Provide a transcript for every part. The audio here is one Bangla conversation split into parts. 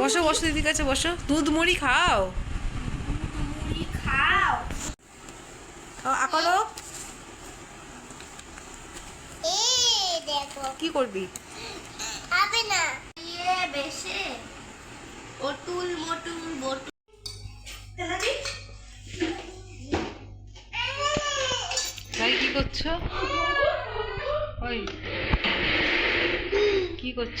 বসো বসো দিদির কাছে বসো। দুধ মুড়ি খাও। খাও আকলো কি করবি? হবে না ইয়ে বেশে অতুল মটুল বটুল তাই কি করছ? ওই। কি করছ?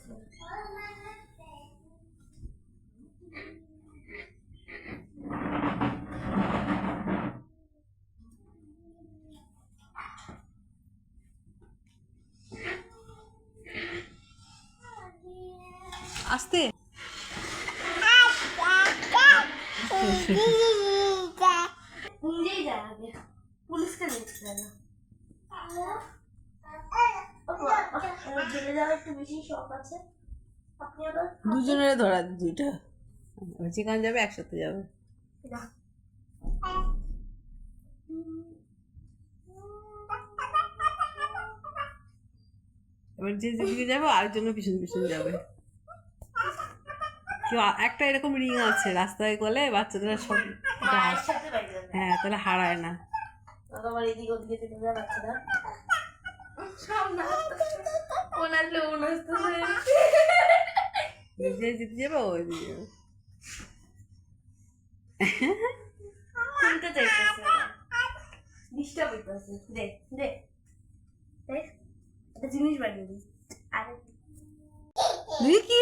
আসতে? পুলিশকে দেখতে দুজনের ধরা দুইটা। যেখানে যাবে একসাথে যাবে। এবার যে যেদিকে যাবে আরেকজন পিছন পিছন যাবে। কেউ একটা এরকম রিং আছে রাস্তায় গেলে বাচ্চাদের সব মায়ের সাথে বাইরে যাবে হ্যাঁ তাহলে হারায় না। আসতেছে যেতে যাবে ওই দিকে যাবে। ডিস্টার্ব হইতেছে। দে দে। একটা জিনিস বানিয়ে দিই। আরে। তুই কি